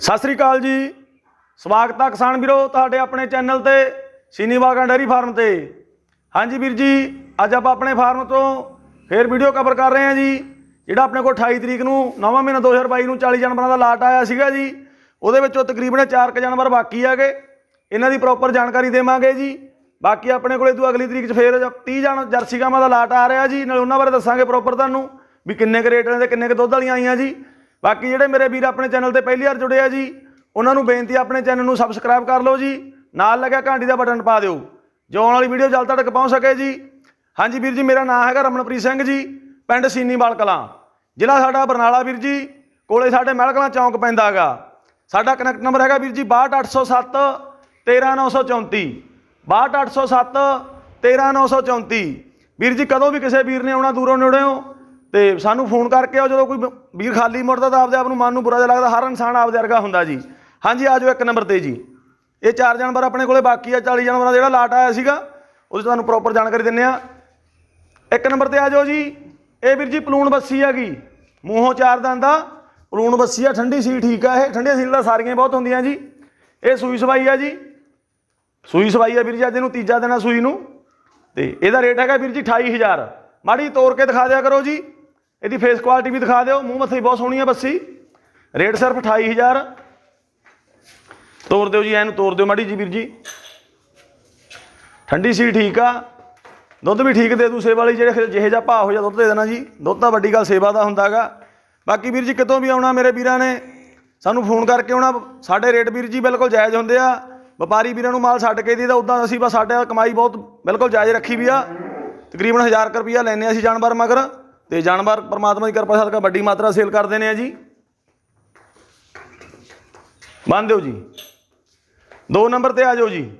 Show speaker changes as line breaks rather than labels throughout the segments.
ਸਤਿ ਸ੍ਰੀ ਅਕਾਲ ਜੀ। ਸਵਾਗਤ ਹੈ ਕਿਸਾਨ ਵੀਰੋ ਤੁਹਾਡੇ ਆਪਣੇ ਚੈਨਲ ਤੇ ਸੀਨੀ ਬਾਗਾਂ ਡੈਰੀ ਫਾਰਮ ਤੇ। ਹਾਂਜੀ ਵੀਰ ਜੀ, ਅੱਜ ਆਪਾਂ ਆਪਣੇ ਫਾਰਮ ਤੋਂ ਫੇਰ ਵੀਡੀਓ ਕਵਰ ਕਰ ਰਹੇ ਹਾਂ ਜੀ, ਜਿਹੜਾ ਆਪਣੇ ਕੋਲ 28 ਤਰੀਕ ਨੂੰ ਨਵਾਂ ਮਹੀਨਾ 2022 ਨੂੰ 40 ਜਾਨਵਰਾਂ ਦਾ ਲਾਟ ਆਇਆ ਸੀਗਾ ਜੀ, ਉਹਦੇ ਵਿੱਚੋਂ ਤਕਰੀਬਨ 4 ਕ ਜਾਨਵਰ ਬਾਕੀ ਹੈਗੇ ਇਹਨਾਂ ਦੀ ਪ੍ਰੋਪਰ ਜਾਣਕਾਰੀ ਦੇਵਾਂਗੇ ਜੀ। ਬਾਕੀ ਆਪਣੇ ਕੋਲੇ ਤੋਂ ਅਗਲੀ ਤਰੀਕ 'ਚ ਫੇਰ 30 ਜਾਨ ਜਰਸੀ ਗਾਵਾਂ ਦਾ ਲਾਟ ਆ ਰਿਹਾ ਜੀ, ਨਾਲ ਉਹਨਾਂ ਬਾਰੇ ਦੱਸਾਂਗੇ ਪ੍ਰੋਪਰ ਤੁਹਾਨੂੰ ਵੀ ਕਿੰਨੇ ਕੁ ਰੇਟ ਨੇ ਤੇ ਕਿੰਨੇ ਕੁ ਦੁੱਧ ਵਾਲੀਆਂ ਆਈਆਂ ਜੀ। ਬਾਕੀ ਜਿਹੜੇ ਮੇਰੇ ਵੀਰ ਆਪਣੇ ਚੈਨਲ ਤੇ ਪਹਿਲੀ ਵਾਰ ਜੁੜੇ ਆ ਜੀ, ਉਹਨਾਂ ਨੂੰ ਬੇਨਤੀ ਆਪਣੇ ਚੈਨਲ ਨੂੰ ਸਬਸਕ੍ਰਾਈਬ ਕਰ ਲਓ ਜੀ, ਨਾਲ ਲੱਗਿਆ ਘੰਟੀ ਦਾ ਬਟਨ ਪਾ ਦਿਓ, ਜੋ ਆਉਣ ਵਾਲੀ ਵੀਡੀਓ ਜਲਦ ਤੱਕ ਪਹੁੰਚ ਸਕੇ ਜੀ। ਹਾਂਜੀ ਵੀਰ ਜੀ, ਮੇਰਾ ਨਾਮ ਹੈਗਾ ਰਮਨਪ੍ਰੀਤ ਸਿੰਘ ਜੀ, ਪਿੰਡ ਸੀਨੀਵਾਲ ਕਲਾਂ, ਜ਼ਿਲ੍ਹਾ ਸਾਡਾ ਬਰਨਾਲਾ ਵੀਰ ਜੀ, ਕੋਲੇ ਸਾਡੇ ਮਹਿਲਕਲਾਂ ਚੌਂਕ ਪੈਂਦਾ ਹੈਗਾ। ਸਾਡਾ ਕਨੈਕਟ ਨੰਬਰ ਹੈਗਾ ਵੀਰ ਜੀ 62807 13934 62807 13934 ਵੀਰ ਜੀ, ਕਦੋਂ ਵੀ ਕਿਸੇ ਵੀਰ ਨੇ ਆਉਣਾ, ਦੂਰੋਂ ਨੇੜਿਓਂ ਤੇ ਸਾਨੂੰ ਫੋਨ ਕਰਕੇ ਆਓ, ਜਦੋਂ ਕੋਈ ਵੀਰ ਖਾਲੀ ਮੁੜਦਾ ਤਾਂ ਆਪਦੇ ਆਪ ਨੂੰ ਮਨ ਨੂੰ ਬੁਰਾ ਜਿਹਾ ਲੱਗਦਾ, ਹਰ ਇਨਸਾਨ ਆਪਦੇ ਵਰਗਾ ਹੁੰਦਾ ਜੀ। ਹਾਂਜੀ, ਆ ਜਾਓ ਇੱਕ ਨੰਬਰ ਤੇ ਜੀ। ਇਹ ਚਾਰ ਜਾਨਵਰ ਆਪਣੇ ਕੋਲੇ ਬਾਕੀ ਆ 40 ਜਾਨਵਰਾਂ ਦਾ ਜਿਹੜਾ ਲਾਟ ਆਇਆ ਸੀਗਾ, ਉਹਦੀ ਤੁਹਾਨੂੰ ਪ੍ਰੋਪਰ ਜਾਣਕਾਰੀ ਦਿੰਨੇ ਆ। ਇੱਕ ਨੰਬਰ ਤੇ ਆ ਜਾਓ ਜੀ। ਇਹ ਵੀਰ ਜੀ ਪਲੂਣ ਬੱਸੀ ਹੈਗੀ। ਮੂੰਹੋਂ ਚਾਰ ਦੰਦ ਦਾ ਪਲੂਣ ਬੱਸੀ ਆ, ਠੰਡੀ ਸੀ ਠੀਕ ਆ ਇਹ। ਠੰਡੀਆਂ ਸੀਲ ਤਾਂ ਸਾਰੀਆਂ ਬਹੁਤ ਹੁੰਦੀਆਂ ਜੀ। ਇਹ ਸੂਈ ਸਵਾਈ ਆ ਜੀ। ਸੂਈ ਸਵਾਈ ਆ ਵੀਰ ਜੀ, ਅੱਜ ਇਹਨੂੰ ਤੀਜਾ ਦਿਨ ਆ ਸੂਈ ਨੂੰ। ਤੇ ਇਹਦਾ ਰੇਟ ਹੈਗਾ ਵੀਰ ਜੀ 28000 ਮਾੜੀ ਤੋੜ ਕੇ ਦਿਖਾ ਦਿਆ ਕਰੋ ਜੀ। ਇਹਦੀ ਫੇਸ ਕੁਆਲਿਟੀ ਵੀ ਦਿਖਾ ਦਿਓ, ਮੂੰਹ ਮੱਥੇ ਬਹੁਤ ਸੋਹਣੀ ਆ ਬੱਸੀ। ਰੇਟ ਸਿਰਫ 28000 ਤੋਰ ਦਿਓ ਜੀ, ਐਨ ਤੋਰ ਦਿਓ ਮਾੜੀ ਜੀ ਵੀਰ ਜੀ। ਠੰਡੀ ਸੀ ਠੀਕ ਆ। ਦੁੱਧ ਵੀ ਠੀਕ ਦੇ ਦੂ ਸੇਵਾ ਵਾਲੀ, ਜਿਹੜੇ ਜਿਹੇ ਜਿਹਾ ਭਾਅ ਹੋ ਜਾ ਦੁੱਧ ਦੇ ਦੇਣਾ ਜੀ। ਦੁੱਧ ਤਾਂ ਵੱਡੀ ਗੱਲ ਸੇਵਾ ਦਾ ਹੁੰਦਾਗਾ ਬਾਕੀ ਵੀਰ ਜੀ, ਕਿਤੋਂ ਵੀ ਆਉਣਾ ਮੇਰੇ ਵੀਰਾਂ ਨੇ, ਸਾਨੂੰ ਫੋਨ ਕਰਕੇ ਆਉਣਾ। ਸਾਡੇ ਰੇਟ ਵੀਰ ਜੀ ਬਿਲਕੁਲ ਜਾਇਜ਼ ਹੁੰਦੇ ਆ। ਵਪਾਰੀ ਵੀਰਾਂ ਨੂੰ ਮਾਲ ਛੱਡ ਕੇ ਦੀਦਾ ਤਾਂ ਉਦਾਂ ਅਸੀਂ ਬਸ ਸਾਡੇ ਕਮਾਈ ਬਹੁਤ ਬਿਲਕੁਲ ਜਾਇਜ਼ ਰੱਖੀ ਵੀ ਆ। ਤਕਰੀਬਨ 1000 ਕੁ ਰੁਪਈਆ ਲੈਨੇ ਆ ਅਸੀਂ ਜਾਨਵਰ ਮਗਰ। ਤੇ ਜਾਨਵਰ ਪਰਮਾਤਮਾ ਦੀ ਕਿਰਪਾ ਸਦਕਾ ਵੱਡੀ ਮਾਤਰਾ ਸੇਲ ਕਰਦੇ ਨੇ ਆ ਜੀ। ਬੰਨ ਦਿਓ ਜੀ। ਦੋ ਨੰਬਰ ਤੇ ਆ ਜਾਓ ਜੀ।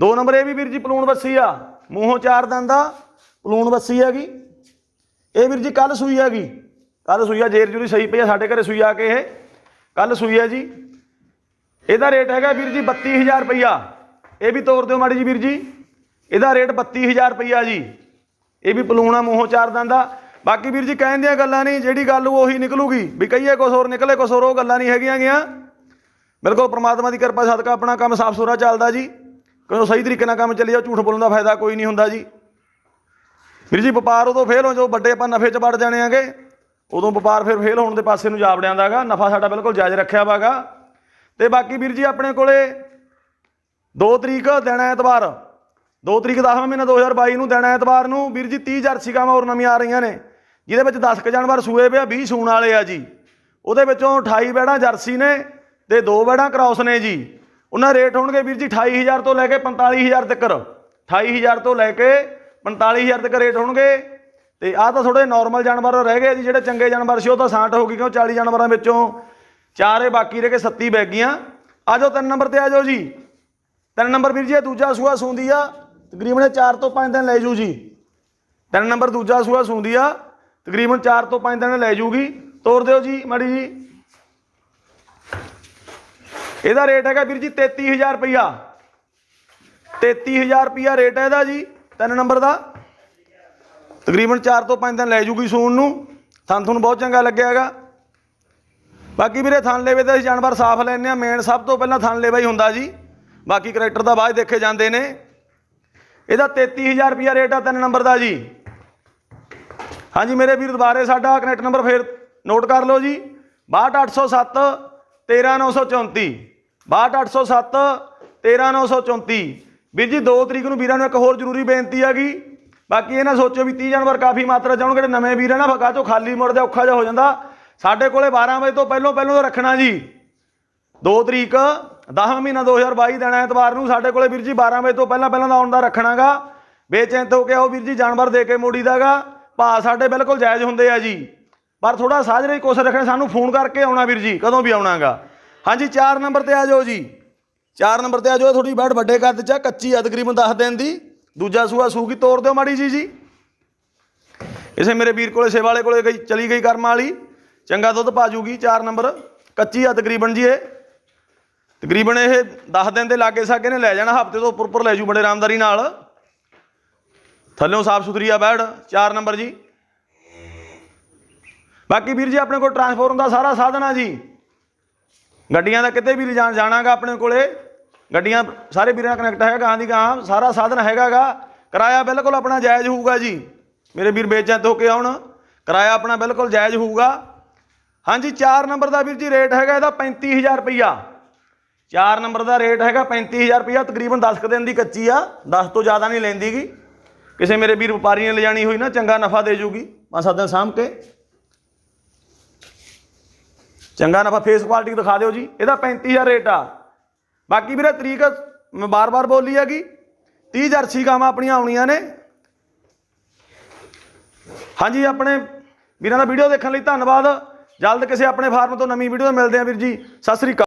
ਦੋ ਨੰਬਰ ਇਹ ਵੀ ਵੀਰ ਜੀ ਪਲੂਣ ਬੱਸੀ ਆ। ਮੂੰਹੋਂ ਚਾਰ ਦੰਦ ਦਾ ਪਲੂਣ ਬੱਸੀ ਹੈਗੀ। ਇਹ ਵੀਰ ਜੀ ਕੱਲ ਸੂਈ ਹੈਗੀ। ਕੱਲ ਸੂਈ ਆ, ਜੇਰ ਜੂਰੀ ਸਹੀ ਪਈ ਆ, ਸਾਡੇ ਘਰੇ ਸੂਈ ਆ ਕੇ ਇਹ। ਕੱਲ ਸੂਈ ਆ ਜੀ। ਇਹਦਾ ਰੇਟ ਹੈਗਾ ਵੀਰ ਜੀ 32000 ਰੁਪਈਆ। ਇਹ ਵੀ ਤੋਰ ਦਿਓ ਮਾੜੀ ਜੀ ਵੀਰ ਜੀ। ਇਹਦਾ ਰੇਟ 32000 ਰੁਪਈਆ ਜੀ। ਇਹ ਵੀ ਪਲੂਣਾ ਮੂੰਹੋਂ ਚਾਰ ਦੰਦ ਦਾ ਬਾਕੀ ਵੀਰ ਜੀ ਕਹਿਣ ਦੀਆਂ ਗੱਲਾਂ ਨਹੀਂ, ਜਿਹੜੀ ਗੱਲ ਉਹੀ ਨਿਕਲੂਗੀ। ਵੀ ਕਹੀਏ ਕੁਛ ਹੋਰ ਨਿਕਲੇ, ਕੁਛ ਹੋਰ ਉਹ ਗੱਲਾਂ ਨਹੀਂ ਹੈਗੀਆਂ ਗਿਆ। ਬਿਲਕੁਲ ਪ੍ਰਮਾਤਮਾ ਦੀ ਕਿਰਪਾ, ਸਦਕਾ ਆਪਣਾ ਕੰਮ ਸਾਫ਼ ਸੁਥਰਾ ਚੱਲਦਾ ਜੀ। ਕਿਉਂ ਸਹੀ ਤਰੀਕੇ ਨਾਲ ਕੰਮ ਚੱਲੀ ਜਾ ਝੂਠ ਬੋਲਣ ਦਾ ਫਾਇਦਾ ਕੋਈ ਨਹੀਂ ਹੁੰਦਾ ਜੀ। ਵੀਰ ਜੀ, ਵਪਾਰ ਉਦੋਂ ਫੇਲ ਹੋ ਜੋ ਵੱਡੇ ਆਪਾਂ ਨਫੇ 'ਚ ਵੜ ਜਾਣੇ ਆਗੇ। ਉਦੋਂ ਵਪਾਰ ਫਿਰ ਫੇਲ ਹੋਣ ਦੇ ਪਾਸੇ ਨੂੰ ਜਾ ਵੜਿਆਂਦਾਗਾ ਨਫਾ ਸਾਡਾ ਬਿਲਕੁਲ ਜਾਇਜ਼ ਰੱਖਿਆ ਵਾਗਾ ਤੇ ਬਾਕੀ ਵੀਰ ਜੀ, ਆਪਣੇ ਕੋਲੇ 2 ਤਰੀਕ ਦਿਨ ਐਤਵਾਰ। 2 ਤਰੀਕ 10ਵਾਂ ਮਹੀਨਾ 2022 ਨੂੰ ਦਿਨ ਐਤਵਾਰ ਨੂੰ। ਵੀਰ ਜੀ 30 ਜਰਸੀ ਗਾਵਾਂ ਹੋਰ ਨਵੀਆਂ ਆ ਰਹੀਆਂ ਨੇ। ਜਿਹਦੇ ਵਿੱਚ 10 ਕ ਜਾਨਵਰ ਸੂਏ ਪਿਆ 20 ਸੂਣ ਵਾਲੇ ਆ ਜੀ। ਉਹਦੇ ਵਿੱਚੋਂ 28 ਬੈੜਾਂ ਜਰਸੀ ਨੇ ਤੇ ਦੋ ਬੈੜਾਂ ਕ੍ਰਾਸ ਨੇ ਜੀ। ਉਹਨਾਂ ਰੇਟ ਹੋਣਗੇ ਵੀਰ ਜੀ 28000 ਤੋਂ ਲੈ ਕੇ 45000 ਤੱਕ। 28000 ਤੋਂ ਲੈ ਕੇ 45000 ਤੱਕ ਰੇਟ ਹੋਣਗੇ। ਤੇ ਆਹ ਤਾਂ ਥੋੜੇ ਨਾਰਮਲ ਜਾਨਵਰ ਰਹਿ ਗਏ ਜੀ, ਜਿਹੜੇ ਚੰਗੇ ਜਾਨਵਰ ਸੀ, ਉਹ ਤਾਂ ਸਾਂਟ ਹੋ ਗਈ ਕਿਉਂ? 40 ਜਾਨਵਰਾਂ ਵਿੱਚੋਂ ਚਾਰੇ ਬਾਕੀ ਰਹਿ ਕੇ 37 ਬੈਗੀਆਂ ਗਈਆਂ। ਆ ਜਾਓ, ਤਿੰਨ ਨੰਬਰ ਤੇ ਆ ਜਾਓ ਜੀ। ਤਿੰਨ ਨੰਬਰ ਵੀਰ ਜੀ, ਇਹ ਦੂਜਾ ਸੂਆ ਸੂੰਦੀ ਆ। ਤਕਰੀਬਨ 4 ਤੋਂ 5 ਦਿਨ ਲੈ ਜੂ ਜੀ। ਤਿੰਨ ਨੰਬਰ ਦੂਜਾ ਸੂਆ ਸੂੰਦੀ ਆ। ਤਕਰੀਬਨ 4 ਤੋਂ 5 ਦਿਨ ਲੈ ਜੂਗੀ। ਤੋਰ ਦਿਓ ਜੀ, ਮਾੜੀ ਜੀ। ਇਹਦਾ ਰੇਟ ਹੈਗਾ ਵੀਰ ਜੀ 33000 ਰੁਪਈਆ। 33000 ਰੁਪਈਆ ਰੇਟ ਹੈ ਇਹਦਾ ਜੀ, ਤਿੰਨ ਨੰਬਰ ਦਾ। ਤਕਰੀਬਨ 4 ਤੋਂ 5 ਦਿਨ ਲੈ ਜੂਗੀ ਸੂਣ ਨੂੰ। ਥਣ ਤੁਹਾਨੂੰ ਬਹੁਤ ਚੰਗਾ ਲੱਗਿਆ ਹੈਗਾ। ਬਾਕੀ ਵੀਰੇ ਥਣ ਲੇਵੇ 'ਤੇ ਅਸੀਂ ਜਾਨਵਰ ਸਾਫ਼ ਲੈਣੇ ਆ ਮੇਨ ਸਭ ਤੋਂ ਪਹਿਲਾਂ ਥਣ ਲੇਵਾ ਹੀ ਹੁੰਦਾ ਜੀ। ਬਾਕੀ ਕਰੈਕਟਰ ਦਾ ਬਾਅਦ ਦੇਖੇ ਜਾਂਦੇ ਨੇ। ਇਹਦਾ 33000 ਰੁਪਈਆ ਰੇਟ ਆ ਤਿੰਨ ਨੰਬਰ ਦਾ ਜੀ। ਹਾਂਜੀ ਮੇਰੇ ਵੀਰ ਦੁਬਾਰੇ ਸਾਡਾ ਕਨੈਕਟ ਨੰਬਰ ਫੇਰ ਨੋਟ ਕਰ ਲਓ ਜੀ। 62807 13934 62807 13934 ਵੀਰ ਜੀ 2 ਤਰੀਕ ਨੂੰ ਵੀਰਾਂ ਨੂੰ ਇੱਕ ਹੋਰ ਜ਼ਰੂਰੀ ਬੇਨਤੀ ਹੈਗੀ ਬਾਕੀ ਇਹ ਨਾ ਸੋਚੋ ਵੀ 30 ਜਾਨਵਰ ਕਾਫੀ ਮਾਤਰਾ ਚ ਆਉਣਗੇ ਜਿਹੜੇ ਨਵੇਂ ਵੀਰ ਆ ਨਾ, ਫਕਾ ਚੋਂ ਖਾਲੀ ਮੁੜਦੇ ਔਖਾ ਜਿਹਾ ਹੋ ਜਾਂਦਾ। ਸਾਡੇ ਕੋਲੇ 12 ਵਜੇ ਤੋਂ ਪਹਿਲਾਂ ਪਹਿਲਾਂ ਤੋਂ ਰੱਖਣਾ ਜੀ। 2 ਤਰੀਕ 10 ਮਹੀਨਾ 2022 ਦਿਨ ਐਤਵਾਰ ਨੂੰ। ਸਾਡੇ ਕੋਲੇ ਵੀਰ ਜੀ 12 ਵਜੇ ਤੋਂ ਪਹਿਲਾਂ ਪਹਿਲਾਂ ਦਾ ਆਉਣ ਦਾ ਰੱਖਣਾਗਾ। ਬੇਚੈਂਤ ਹੋ ਕੇ ਆਓ ਵੀਰ ਜੀ, ਜਾਨਵਰ ਦੇ ਕੇ ਮੋੜੀ ਦਾਗਾ ਭਾਅ ਸਾਡੇ ਬਿਲਕੁਲ ਜਾਇਜ਼ ਹੁੰਦੇ ਆ ਜੀ। ਪਰ ਥੋੜਾ ਸਾਜਰੇ ਦੀ ਕੋਸ਼ਿਸ਼ ਰੱਖਣਾ ਸਾਨੂੰ ਫੋਨ ਕਰਕੇ ਆਉਣਾ ਵੀਰ ਜੀ ਕਦੋਂ ਵੀ ਆਉਣਾਗਾ। ਹਾਂਜੀ 4 ਨੰਬਰ ਤੇ ਆ ਜਾਓ ਜੀ। 4 ਨੰਬਰ ਤੇ ਆ ਜਾਓ ਥੋੜੀ ਬੈਠ ਵੱਡੇ ਕੱਦ ਚ ਆ, ਕੱਚੀ ਆ ਤਕਰੀਬਨ 10 ਦਿਨ ਦੀ। ਦੂਜਾ ਸੂਆ ਸੂਗੀ ਤੋੜ ਦਿਓ ਮਾੜੀ ਜੀ ਜੀ। ਇਸੇ ਮੇਰੇ ਵੀਰ ਕੋਲੇ ਸੇਵਾ ਵਾਲੇ ਕੋਲੇ ਗਈ ਚਲੀ ਗਈ ਕਰਮ ਵਾਲੀ। ਚੰਗਾ ਦੁੱਧ ਪਾ ਜੂਗੀ 4 ਨੰਬਰ। ਕੱਚੀ ਆ ਤਕਰੀਬਨ ਜੀ ਇਹ। ਤਕਰੀਬਨ ਇਹ 10 ਦਿਨ ਦੇ ਲਾਗੇ ਸਾਗੇ ਨੇ ਲੈ ਜਾਣਾ ਹਫ਼ਤੇ ਤੋਂ ਉੱਪਰ ਉੱਪਰ ਲੈ ਜੂ ਬੜੇ ਆਰਾਮਦਾਰੀ ਨਾਲ। ਥੱਲਿਓਂ ਸਾਫ਼ ਸੁਥਰੀ ਆ ਬੈੜ 4 ਨੰਬਰ ਜੀ। ਬਾਕੀ ਵੀਰ ਜੀ, ਆਪਣੇ ਕੋਲ ਟਰਾਂਸਫਾਰਮ ਦਾ ਸਾਰਾ ਸਾਧਨ ਆ ਜੀ। ਗੱਡੀਆਂ ਦਾ ਕਿਤੇ ਵੀ ਲਿਜਾਣ ਜਾਣਾਗਾ ਆਪਣੇ ਕੋਲੇ। ਗੱਡੀਆਂ ਸਾਰੇ ਵੀਰਾਂ ਨਾਲ ਕਨੈਕਟ ਹੈਗਾ ਗਾਂ ਦੀ ਗਾਂ, ਸਾਰਾ ਸਾਧਨ ਹੈਗਾਗਾ। ਕਿਰਾਇਆ ਬਿਲਕੁਲ ਆਪਣਾ ਜਾਇਜ਼ ਹੋਊਗਾ ਜੀ। ਮੇਰੇ ਵੀਰ ਬੇਚੈਨ ਹੋ ਕੇ ਆਉਣ, ਕਿਰਾਇਆ ਆਪਣਾ ਬਿਲਕੁਲ ਜਾਇਜ਼ ਹੋਊਗਾ। ਹਾਂਜੀ 4 ਨੰਬਰ ਦਾ ਵੀਰ ਜੀ ਰੇਟ ਹੈਗਾ ਇਹਦਾ 35000 ਰੁਪਈਆ। 4 ਨੰਬਰ ਦਾ ਰੇਟ ਹੈਗਾ 35000 ਰੁਪਈਆ, ਤਕਰੀਬਨ 10 ਕੁ ਦਿਨ ਦੀ ਕੱਚੀ ਆ 10 ਤੋਂ ਜ਼ਿਆਦਾ ਨਹੀਂ ਲੈਂਦੀਗੀ ਕਿਸੇ ਮੇਰੇ ਵੀਰ ਵਪਾਰੀ ਨੇ ਲਿਜਾਣੀ ਹੋਈ ਨਾ, ਚੰਗਾ ਨਫਾ ਦੇ ਜੂਗੀ। ਪੰਜ ਸੱਤ ਦਿਨ ਸਾਂਭ ਕੇ। ਚੰਗਾ ਨਫਾ ਫੇਸ ਕੁਆਲਿਟੀ ਦਿਖਾ ਦਿਓ ਜੀ। ਇਹਦਾ 35000 ਰੇਟ ਆ। ਬਾਕੀ ਵੀਰੇ ਤਰੀਕ ਮੈਂ ਬਾਰ-ਬਾਰ ਬੋਲੀ ਹੈਗੀ 30 ਜਰਸੀ ਗਾਵਾਂ ਆਪਣੀਆਂ ਆਉਣੀਆਂ ਨੇ। ਹਾਂਜੀ, ਆਪਣੇ ਵੀਰਾਂ ਦਾ ਵੀਡੀਓ ਦੇਖਣ ਲਈ ਧੰਨਵਾਦ। ਜਲਦ ਕਿਸੇ ਆਪਣੇ ਫਾਰਮ ਤੋਂ ਨਵੀਂ ਵੀਡੀਓ ਮਿਲਦੇ ਆ ਵੀਰ ਜੀ। ਸਤਿ ਸ੍ਰੀ ਅਕਾਲ।